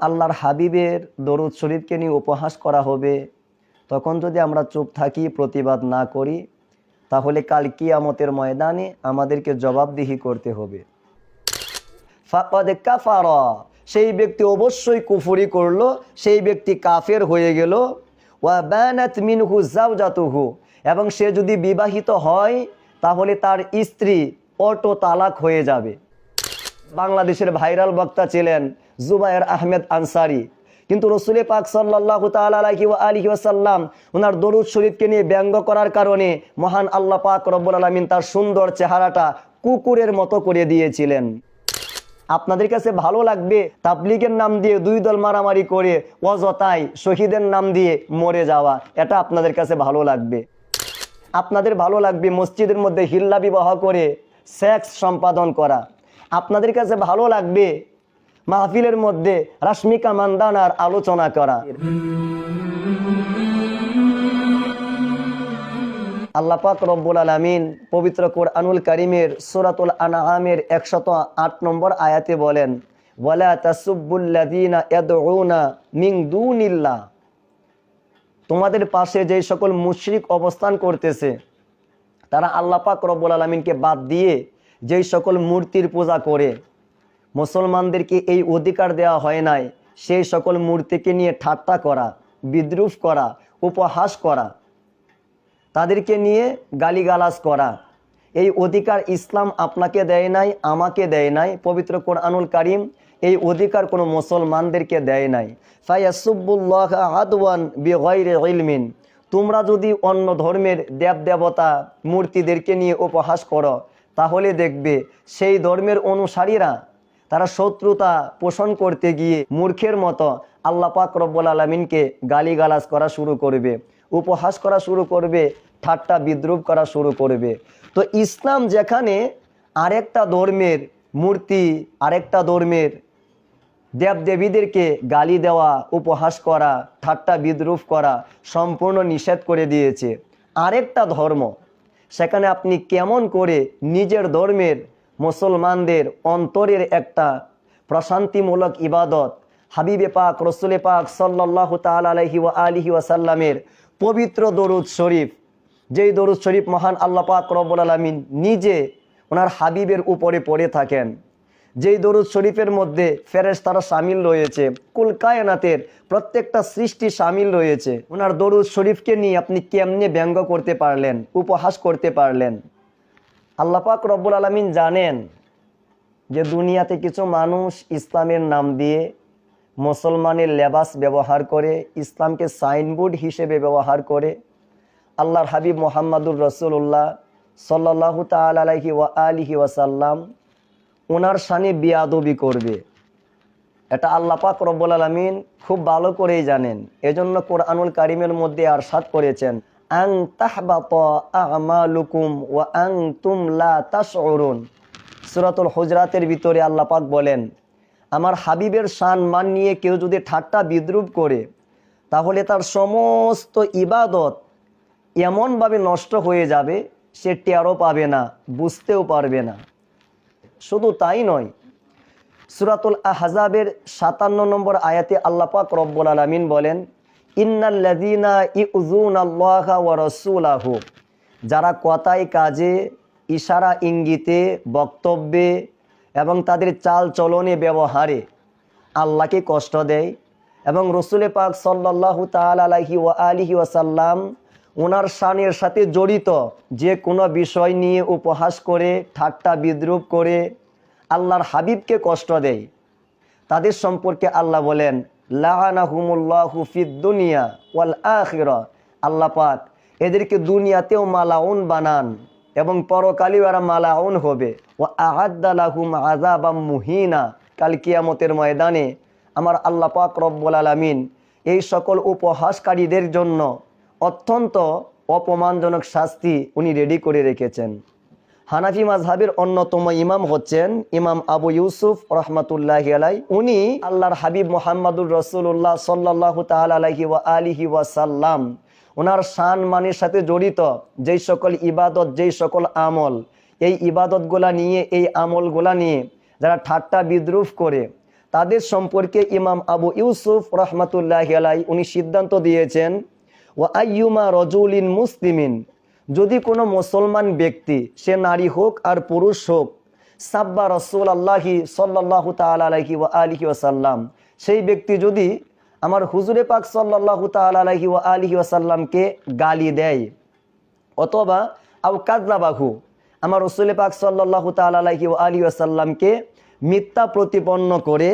আল্লাহর হাবিবের দরুদ শরীফকে নিয়ে উপহাস করা হবে। তখন যদি আমরা চুপ থাকি, প্রতিবাদ না করি, তাহলে কাল কিয়ামতের ময়দানে আমাদেরকে জবাবদিহি করতে হবে। ফাকদ কাফারা। সেই ব্যক্তি অবশ্যই কুফরি করল, সেই ব্যক্তি কাফের হয়ে গেল। ওয়া বানাত মিনহু জাওজাতুহু এবং সে যদি বিবাহিত হয়, তাহলে তার স্ত্রী অটো তালাক হয়ে যাবে। বাংলাদেশের ভাইরাল বক্তা ছিলেন জুবায়ের আহমেদ আনসারি। কিন্তু রসুলে পাক সাল্লাহ তালি ও আলী ওয়াসাল্লাম ওনার দরুদ শরীফকে নিয়ে ব্যঙ্গ করার কারণে মহান আল্লাহ পাক রব্বুল আলমিন তার সুন্দর চেহারাটা কুকুরের মতো করে দিয়েছিলেন। আপনাদের কাছে ভালো লাগবে, তাবলিগের নাম দিয়ে দুই দল মারামারি করে অযথায় শহীদের নাম দিয়ে মরে যাওয়া, এটা আপনাদের কাছে ভালো লাগবে। আপনাদের ভালো লাগবে মসজিদের মধ্যে হিল্লা বিবাহ করে, সেক্স সম্পাদন করা। আপনাদের কাছে ভালো লাগবে মাহফিলের মধ্যে রাশ্মিকা মান্দানার আলোচনা করা। আল্লাহ পাক রব্বুল আলামিন পবিত্র কোরআনুল কারিমের সূরাতুল আনআমের 108 নম্বর আয়াতে বলেন তোমাদের পাশে যেই সকল মুশরিক অবস্থান করতেছে, তারা আল্লাহ পাক রব্বুল আলমিনকে বাদ দিয়ে যেই সকল মূর্তির পূজা করে। মুসলমানদেরকে এই অধিকার দেওয়া হয় নাই, সেই সকল মূর্তিকে নিয়ে ঠাট্টা করা, বিদ্রুপ করা, উপহাস করা। তাদেরকে নিয়ে গালিগালাজ করা। এই অধিকার ইসলাম আপনাকে দেয় নাই, আমাকে দেয় নাই, পবিত্র কোরআনুল কারিম এই অধিকার কোনো মুসলমানদেরকে দেয় নাই। ফায়াসুবুল্লাহ আদওয়ান বিগয়রে ইলমিন। তোমরা যদি অন্য ধর্মের দেব দেবতা মূর্তিদেরকে নিয়ে উপহাস করো, তাহলে দেখবে সেই ধর্মের অনুসারীরা, তারা শত্রুতা পোষণ করতে গিয়ে মূর্খের মতো আল্লাহ পাক রব্বুল আলমিনকে গালিগালাজ করা শুরু করবে। উপহাস করা শুরু করবে, ঠাট্টা বিদ্রুপ করা শুরু করবে। তো ইসলাম যেখানে আরেকটা ধর্মের মূর্তি, আরেকটা ধর্মের দেবদেবীদেরকে গালি দেওয়া, উপহাস করা, ঠাট্টা বিদ্রুপ করা সম্পূর্ণ নিষেধ করে দিয়েছে। আরেকটা ধর্ম, সেখানে আপনি কেমন করে নিজের ধর্মের মুসলমানদের অন্তরের একটা প্রশান্তিমূলক ইবাদত, হাবিবে পাক, রসুলে পাক সাল্লাহ তাল আলহি ওয়া আলিহি ওয়াসাল্লামের পবিত্র দরুদ শরীফ। যেই দরুদ শরীফ মহান আল্লাহ পাক রব্বুল আলমিন নিজে ওনার হাবিবের উপরে পড়ে থাকেন। যেই দরুদ শরীফের মধ্যে ফেরেস তারা সামিল রয়েছে, কুল কায়নাতের প্রত্যেকটা সৃষ্টি সামিল রয়েছে। ওনার দরুদ শরীফকে নিয়ে আপনি কেমনে ব্যঙ্গ করতে পারলেন, উপহাস করতে পারলেন? আল্লাপাক রব্বুল আলমিন জানেন যে দুনিয়াতে কিছু মানুষ ইসলামের নাম দিয়ে মুসলমানের লেবাস ব্যবহার করে, ইসলামকে সাইনবোর্ড হিসেবে ব্যবহার করে। আল্লাহর হাবিব মোহাম্মদুর রসুল্লাহ সাল্লাহ তাল আলহি ওয়া আলিহি ওয়াসাল্লাম ওনার সানে বিয়াদবি করবে। এটা আল্লাহ পাক রব্বুল আলমিন খুব ভালো করেই জানেন। এজন্য কোরআনুল কারিমের মধ্যে আরশাদ করেছেন আং তাহবাত আমালুকুম ওয়া আং তুম লা তাশউরুন। সূরাতুল হুজরাতের ভিতরে আল্লাহ পাক বলেন আমার হাবিবের শান মান নিয়ে কেউ যদি ঠাট্টা বিদ্রুপ করে, তাহলে তার সমস্ত ইবাদত এমনভাবে নষ্ট হয়ে যাবে, সে টেরও পাবে না, বুঝতেও পারবে না। শুধু তাই নয়, সুরাতুল আহজাবের সাতান্ন নম্বর আয়াতে আল্লাপাক রব্বুল আলমিন বলেন ইন্নাল্লাদিনা ইউজুন আল্লাহ ওয়া রসুলাহু যারা কথায় কাজে, ইশারা ইঙ্গিতে, বক্তব্যে এবং তাদের চাল চলনে ব্যবহারে। আল্লাহকে কষ্ট দেয় এবং রসুলে পাক সাল্লাহু তাল আলাহি ওয়া আলিহি ওয়াসাল্লাম ওনার শানের সাথে জড়িত যে কোনো বিষয় নিয়ে উপহাস করে, ঠাট্টা বিদ্রুপ করে আল্লাহর হাবিবকে কষ্ট দেয়। তাদের সম্পর্কে আল্লাহ বলেন দুনিয়া ওয়াল আল্লাহ পাক এদেরকে দুনিয়াতেও মালাউন বানান। এবং পরকালেও এরা মালাউন হবে। ও আহাদ্দালাহুম আজাবাম মুহিনা। কাল কিয়ামতের ময়দানে আমার আল্লাহ পাক রব্বুল আলামিন এই সকল উপহাসকারীদের জন্য অত্যন্ত অপমানজনক শাস্তি উনি রেডি করে রেখেছেন। হানাফি মাজহাবের অন্যতম ইমাম হচ্ছেন ইমাম আবু ইউসুফ রহমতুল্লাহ আলাই উনি আল্লাহর হাবিব মোহাম্মদুর রসুল্লাহ সাল্লাহ তাল আলহি ওয়া আলিহি ওয়াসাল্লাম ওনার শান মানের সাথে জড়িত যেই সকল ইবাদত, যেই সকল আমল, এই ইবাদতগুলা নিয়ে, এই আমলগুলা নিয়ে যারা ঠাট্টা বিদ্রুপ করে, তাদের সম্পর্কে ইমাম আবু ইউসুফ রহমতুল্লাহ আলাই উনি সিদ্ধান্ত দিয়েছেন ও আইয়ুমা রজুলিন মুসলিমিন যদি কোনো মুসলমান ব্যক্তি, সে নারী হোক আর পুরুষ হোক, সাব্বা রসুল আল্লাহি সাল্লাহ তাল ও আলহি ওসাল্লাম সেই ব্যক্তি যদি আমার হুজুরে পাক সাল্লাহ তাল ও আলহি ওসাল্লামকে গালি দেয়। অথবা আউ কাজলাবাহু আমার রসুল পাক সাল্লাহ তাল ও আলী আসাল্লামকে মিথ্যা প্রতিপন্ন করে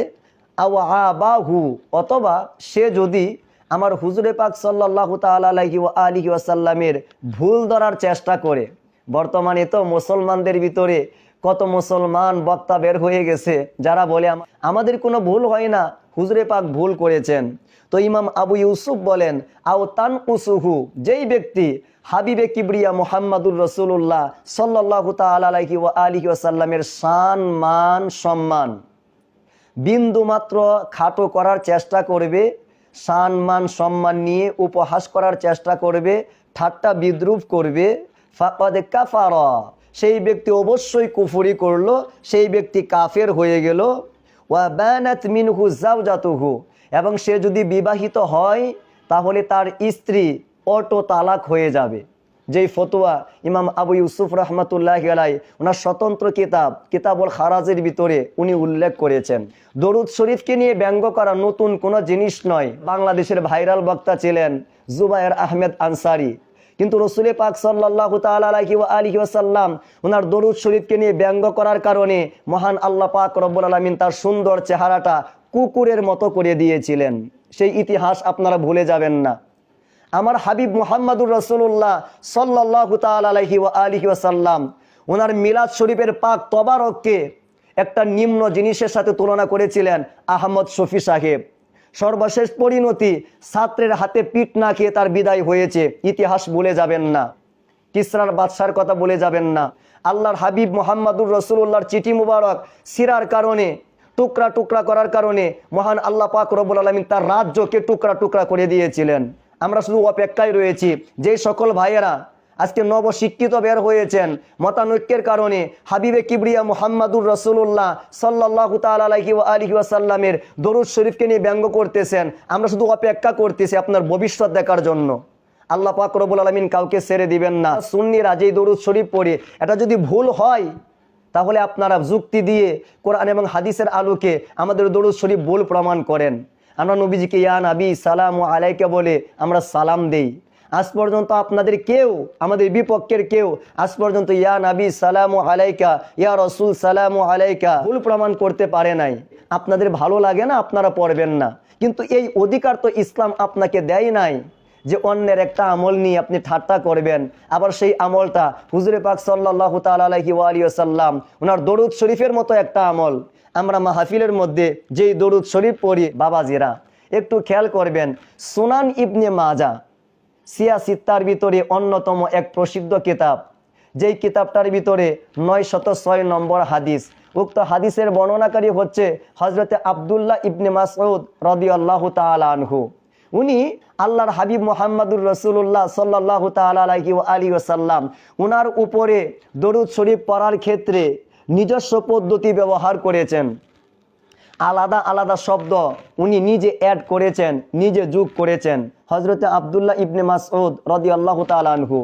আউ আবাহু, অথবা সে যদি আমার হুজুরে পাক সাল্লাহ তাল ও আলিহি আসাল্লামের ভুল ধরার চেষ্টা করে। বর্তমানে তো মুসলমানদের ভিতরে কত মুসলমান বক্তা বের হয়ে গেছে, যারা বলে আমাদের কোনো ভুল হয় না হুজুরে পাক ভুল করেছেন। তো ইমাম আবু ইউসুফ বলেন, আও তান উসুহু যেই ব্যক্তি হাবিবে কিবরিয়া মোহাম্মদুর রসুল্লাহ সাল্লাহ তালাহি ও আলিহি আসাল্লামের শান, মান, সম্মান। বিন্দু মাত্র খাটো করার চেষ্টা করবে সান মান, সম্মান নিয়ে উপহাস করার চেষ্টা করবে, ঠাট্টা বিদ্রুপ করবে। ফাকাদে কাফারা, সেই ব্যক্তি অবশ্যই কুফুরি করল, সেই ব্যক্তি কাফের হয়ে গেল। ওয়া মিনহু জাওজাতুহু এবং সে যদি বিবাহিত হয়, তাহলে তার স্ত্রী অটো তালাক হয়ে যাবে। যেই ফতোয়া ইমাম আবু ইউসুফ রহমতুল্লাহ আলাই ওনার স্বতন্ত্র কিতাব, কিতাবুল খারাজের ভিতরে উনি উল্লেখ করেছেন। দরুদ শরীফকে নিয়ে ব্যঙ্গ করা নতুন কোনো জিনিস নয়। বাংলাদেশের ভাইরাল বক্তা ছিলেন জুবায়ের আহমেদ আনসারি। কিন্তু রসুল পাক সাল্লাহ তালি আলহি ওয়াসাল্লাম ওনার দরুদ শরীফকে নিয়ে ব্যঙ্গ করার কারণে মহান আল্লাহ পাক রব্বুল আলমিন তার সুন্দর চেহারাটা কুকুরের মতো করে দিয়েছিলেন। সেই ইতিহাস আপনারা ভুলে যাবেন না। আমার হাবিব মোহাম্মদুর রসুল্লাহ সাল্লাহ ও আলহি ওসাল্লাম ওনার মিলাদ শরীফের পাক তবারককে একটা নিম্ন জিনিসের সাথে তুলনা করেছিলেন আহমদ শফি সাহেব। সর্বশেষ পরিণতি, ছাত্রের হাতে পিঠ না খেয়ে তার বিদায় হয়েছে। ইতিহাস ভুলে যাবেন না। কিসরার বাদশার কথা বলে যাবেন না। আল্লাহর হাবিব মোহাম্মদুর রসুল্লাহর চিঠি মুবারক সিরার কারণে, টুকরা টুকরা করার কারণে মহান আল্লাহ পাক রব্বুল আলমিন তার রাজ্যকে টুকরা টুকরা করে দিয়েছিলেন। আমরা শুধু অপেক্ষায় রয়েছি যেই সকল ভাইয়েরা আজকে নবশিক্ষিত বের হয়েছেন মতানৈক্যের কারণে হাবিবে কিবরিয়া মোহাম্মদুর রসুল্লাহ সাল্লাহ তালহি ও আলহি আসাল্লামের দরুদ শরীফকে নিয়ে ব্যঙ্গ করতেছেন। আমরা শুধু অপেক্ষা করতেছি আপনার ভবিষ্যৎ দেখার জন্য। আল্লাহ পাক রবুল আলমিন কাউকে ছেড়ে দিবেন না। সুন্নিরা যেই দরুদ শরীফ পড়ে। এটা যদি ভুল হয়, তাহলে আপনারা যুক্তি দিয়ে কোরআন এবং হাদিসের আলোকে আমাদের দরুদ শরীফ ভুল প্রমাণ করেন। আমরা নবীজিকে, ইয়া নাবি, সালাম ও আলাইকা বলে আমরা সালাম দেই। আজ পর্যন্ত আপনাদের কেউ, আমাদের বিপক্ষের কেউ, আজ পর্যন্ত ইয়া নাবি সালাম আলাইকা, ইয়া রসুল সালাম আলাইকা, ভুল প্রমাণ করতে পারে নাই। আপনাদের ভালো লাগে না, আপনারা পড়বেন না। কিন্তু এই অধিকার তো ইসলাম আপনাকে দেয় নাই যে অন্যের একটা আমল নিয়ে আপনি ঠাট্টা করবেন। আবার সেই আমলটা হুজুরে পাক সাল্লাহ তালি আলিয়াল্লাম ওনার দরুদ শরীফের মতো একটা আমল। আমরা মাহফিলের মধ্যে যেই দরুদ শরীফ পড়ি, বাবাজিরা, একটু খেয়াল করবেন, সোনান ইবনে মাজা সিয়া সিত্তার ভিতরে অন্যতম এক প্রসিদ্ধ কিতাব। যেই কিতাবটার ভিতরে নয় শত ছয় নম্বর হাদিস। উক্ত হাদিসের বর্ণনাকারী হচ্ছে হজরতে আবদুল্লাহ ইবনে মাসউদ রদি আল্লাহ আনহু। উনি আল্লাহর হাবিব মোহাম্মদুর রসুল্লাহ সাল্লাহ তালি আলী ওসাল্লাম উনার উপরে দরুদ শরীফ পড়ার ক্ষেত্রে নিজস্ব পদ্ধতি ব্যবহার করেছেন। আলাদা আলাদা শব্দ উনি নিজে অ্যাড করেছেন, নিজে যোগ করেছেন। হজরতে আবদুল্লাহ ইবনে মাসউদ রদি আল্লাহ তালানহু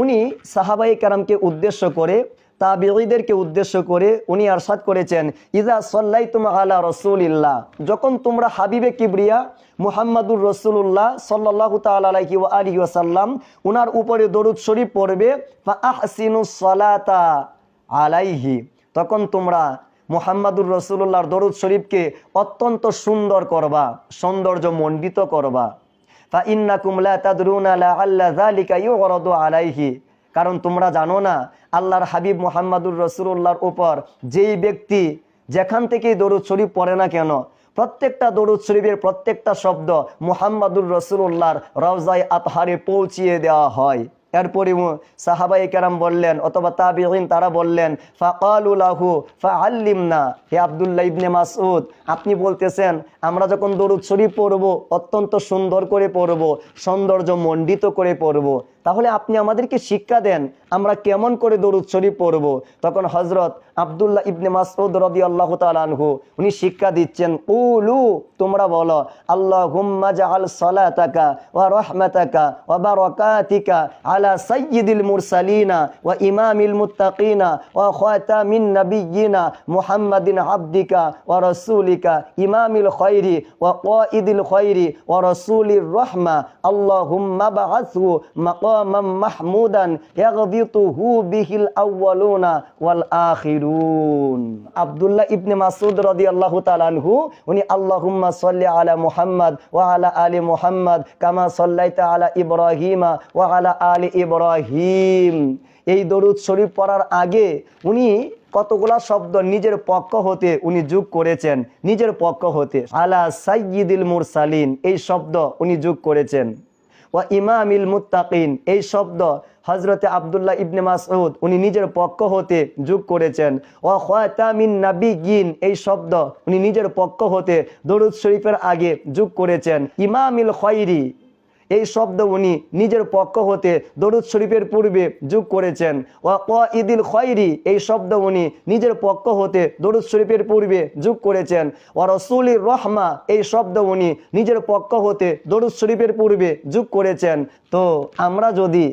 উনি সাহাবাই কারামকে উদ্দেশ্য করে তাবিদেরকে উদ্দেশ্য করে উনি আরশাদ করেছেন ইজা সাল্লাই তুম আলা রসুলিল্লাহ। যখন তোমরা হাবিবে কিবরিয়া মুহাম্মাদুর রসুল্লাহ সাল্লাহ তালি আলী ওসাল্লাম উনার উপরে দরুদ শরীফ পড়বে, ফা আহসিনু সালাতা আলাইহি। তখন তোমরা মোহাম্মদুর রসুল্লাহর দরুদ শরীফকে অত্যন্ত সুন্দর করবা, সৌন্দর্য মণ্ডিত করবা। ফা ইন্না কুমলা তাদরুনা আল্লাহ যালিকা ইউরাদু আলাইহি। কারণ তোমরা জানো না, আল্লাহর হাবিব মোহাম্মদুর রসুল্লাহর উপর যেই ব্যক্তি যেখান থেকেই দরুদ শরীফ পড়ে না কেন, প্রত্যেকটা দরুদ শরীফের প্রত্যেকটা শব্দ মোহাম্মদুর রসুল্লাহর রওজায় আতহারে পৌঁছিয়ে দেওয়া হয়। এরপরে সাহাবাই কেরাম বললেন, অথবা তাবিহীন তারা বললেন ফাকালুলাহু না হে আবদুল্লা ইবনে মাসুদ আপনি বলতেছেন, আমরা যখন দরুদ শরীফ পড়ব, অত্যন্ত সুন্দর করে পড়ব, সৌন্দর্য মণ্ডিত করে পড়ব। তাহলে আপনি আমাদেরকে শিক্ষা দেন, আমরা কেমন করে দরুদ শরীফ পড়ব। তখন হজরত আব্দুল্লাহ ইবনে মাসউদ রাদিয়াল্লাহু তাআলা আনহু, উনি শিক্ষা দিচ্ছেন, উলু, তোমরা বলো, আল্লাহুম্মা জাআল সালাতাকা ওয়া রাহমাতাকা ওয়া বারাকাতিকা আলা সাইয়্যিদিল মুরসালিনা ওয়া ইমামিল মুত্তাকিনা ওয়া খাতামিন নাবিয়্যিনা মুহাম্মাদিন আবদিকা ওয়া রাসূলিকা ইমামিল খায়রি ওয়া কাইদিল খায়রি ওয়া রাসূলির রাহমা। আল্লাহুম্মা বা'আথহু মাকামাম মাহমুদান ইয়াগবিতুহু বিহিল ওয়াল আখিরুন। আব্দুল্লাহ ইবনে মাসউদ রাদিয়াল্লাহু তাআলা আনহু, উনি আল্লাহুম্মা সাল্লি আলা মুহাম্মদ ওয়া আলা আলি মুহাম্মদ কামা সাল্লাইতা আলা ইব্রাহিমা ওয়া আলা আলি ইব্রাহিম। এই দরুদ শরীফ পড়ার আগে উনি কতগুলা শব্দ নিজের পক্ষ হতে উনি যোগ করেছেন, নিজের পক্ষ হতে। আলা সাইয়্যিদিল মুরসালিন, এই শব্দ উনি যোগ করেছেন। ওয়া ইমামিল মুত্তাকিন, এই শব্দ হজরতে আবদুল্লাহ ইবনে মাসউদ, উনি নিজের পক্ষ হতে যোগ করেছেন। ওয়া নাবি গিন এই শব্দ উনি নিজের পক্ষ হতে দরুদ শরীফের আগে যোগ করেছেন। ইমামিল খয়রি এই শব্দ উনি নিজের পক্ষ হতে দরুদ শরীফের পূর্বে যোগ করেছেন। ওয়া ঈদিল খয়রি, এই শব্দ উনি নিজের পক্ষ হতে দরুদ শরীফের পূর্বে যোগ করেছেন। ওয়া রসুলির রহমা, এই শব্দ উনি নিজের পক্ষ হতে দরুদ শরীফের পূর্বে যোগ করেছেন। তো আমরা যদি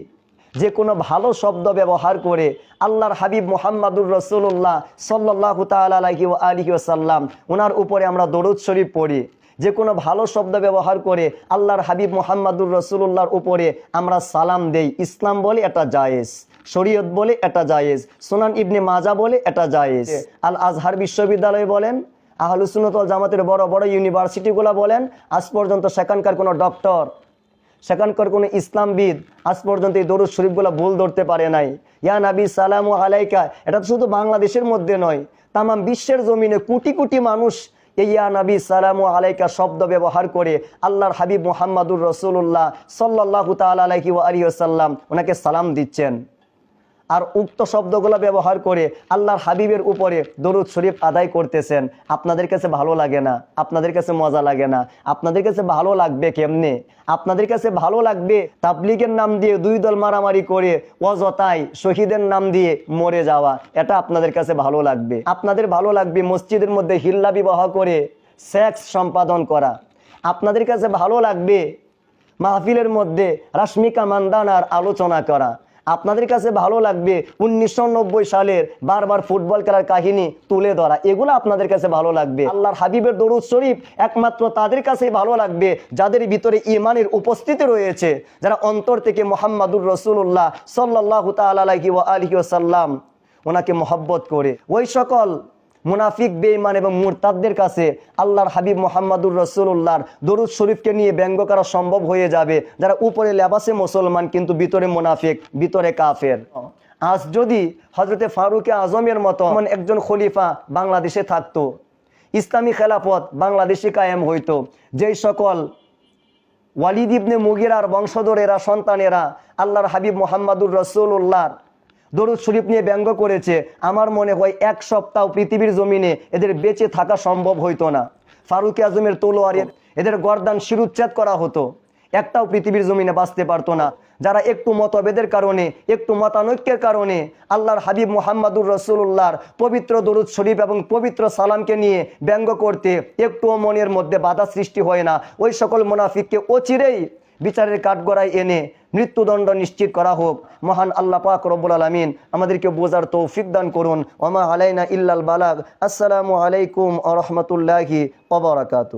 যে কোনো ভালো শব্দ ব্যবহার করে আল্লাহর হাবিব মোহাম্মদুর রসুল্লাহ সাল্লাহ তালি ও আলহি ওসাল্লাম ওনার উপরে আমরা দরুদ শরীফ পড়ি। যে কোনো ভালো শব্দ ব্যবহার করে আল্লাহর হাবিব মোহাম্মদুর রসুল্লাহর উপরে আমরা সালাম দেই। ইসলাম বলে এটা জায়েজ শরীয়ত বলে এটা জায়েজ সোনান ইবনে মাজা বলে এটা জায়েজ। আল আজহার বিশ্ববিদ্যালয় বলেন আহলুসুনতল জামাতের বড় বড় ইউনিভার্সিটিগুলো বলেন আজ পর্যন্ত সেখানকার কোনো ডক্টর সেখানকার কোনো ইসলামবিদ আজ পর্যন্ত এই দরুদ শরীফগুলো ভুল ধরতে পারে নাই। ইয়া নাবি সালামু আলাইকা এটা তো শুধু বাংলাদেশের মধ্যে নয় তামাম বিশ্বের জমিনে কোটি কোটি মানুষ ইয়া নবী সালামু আলাইকা শব্দ ব্যবহার করে আল্লাহর হাবিব মোহাম্মদুর রসুল্লাহ সাল্লাহ তাল আলাইকি আলী আসাল্লাম ওনাকে সালাম দিচ্ছেন। আর উক্ত শব্দগুলো ব্যবহার করে আল্লাহর হাবিবের উপরে দরুদ শরীফ আদায় করতেছেন। আপনাদের কাছে ভালো লাগে না? আপনাদের কাছে মজা লাগে না? আপনাদের কাছে ভালো লাগবে কেমনে? আপনাদের কাছে ভালো লাগবে তাবলিগের নাম দিয়ে দুই দল মারামারি করে অযথায় শহীদের নাম দিয়ে মরে যাওয়া। এটা আপনাদের কাছে ভালো লাগবে। আপনাদের ভালো লাগবে মসজিদের মধ্যে হিল্লা বিবাহ করে সেক্স সম্পাদন করা। আপনাদের কাছে ভালো লাগবে মাহফিলের মধ্যে রাশ্মিকা মান্দানার আলোচনা করা। আপনাদের কাছে ভালো লাগবে উনিশশো সালের বারবার ফুটবল খেলার কাহিনী তুলে ধরা। এগুলো আপনাদের কাছে ভালো লাগবে। আল্লাহর হাবিবের দরুদ শরীফ একমাত্র তাদের কাছে ভালো লাগবে, যাদের ভিতরে ইমানের উপস্থিতি রয়েছে। যারা অন্তর থেকে মোহাম্মদুর রসুল্লাহ সাল্লাহ তালি ও আলহি সাল্লাম ওনাকে মহব্বত করে। ওই সকল মুনাফিক, বেঈমান এবং মুরতাদদের কাছে আল্লাহর হাবিব মোহাম্মদুর রসুল্লাহর দরুদ শরীফকে নিয়ে ব্যঙ্গ করা সম্ভব হয়ে যাবে। যারা উপরে লেবাসে মুসলমান, কিন্তু ভিতরে মুনাফিক, ভিতরে কাফের। আজ যদি হজরতে ফারুকে আজমের মতো একজন খলিফা বাংলাদেশে থাকতো, ইসলামী খেলাফত বাংলাদেশে কায়েম হইতো, যেই সকল ওয়ালিদ ইবনে মুগিরার বংশধরেরা, সন্তানেরা আল্লাহর হাবিব মোহাম্মদুর রসুল্লাহর দরুদ শরীফ নিয়ে ব্যঙ্গ করেছে। আমার মনে হয় এক সপ্তাহ পৃথিবীর জমিনে এদের বেঁচে থাকা সম্ভব হইতো না। ফারুক আজমের তলোয়ারের এদের গরদান শিরুচ্ছেদ করা হতো। একটাও পৃথিবীর জমিনে বাঁচতে পারতো না। যারা একটু মতভেদের কারণে, একটু মতানৈক্যের কারণে আল্লাহর হাবিব মোহাম্মদুর রসুল্লাহর পবিত্র দরুদ শরীফ এবং পবিত্র সালামকে নিয়ে ব্যঙ্গ করতে একটুও মনের মধ্যে বাধা সৃষ্টি হয় না। ওই সকল মোনাফিককে অচিরেই বিচারের কাঠগড়ায় এনে মৃত্যুদণ্ড নিশ্চিত করা হোক। মহান আল্লাহ পাক রব্বুল আলমিন আমাদেরকে বোঝার তৌফিক দান করুন। ওমা আলাইনা ইল্লাল বালাগ। আসসালামু আলাইকুম আ রহমতুল্লাহি ওবরাকাতু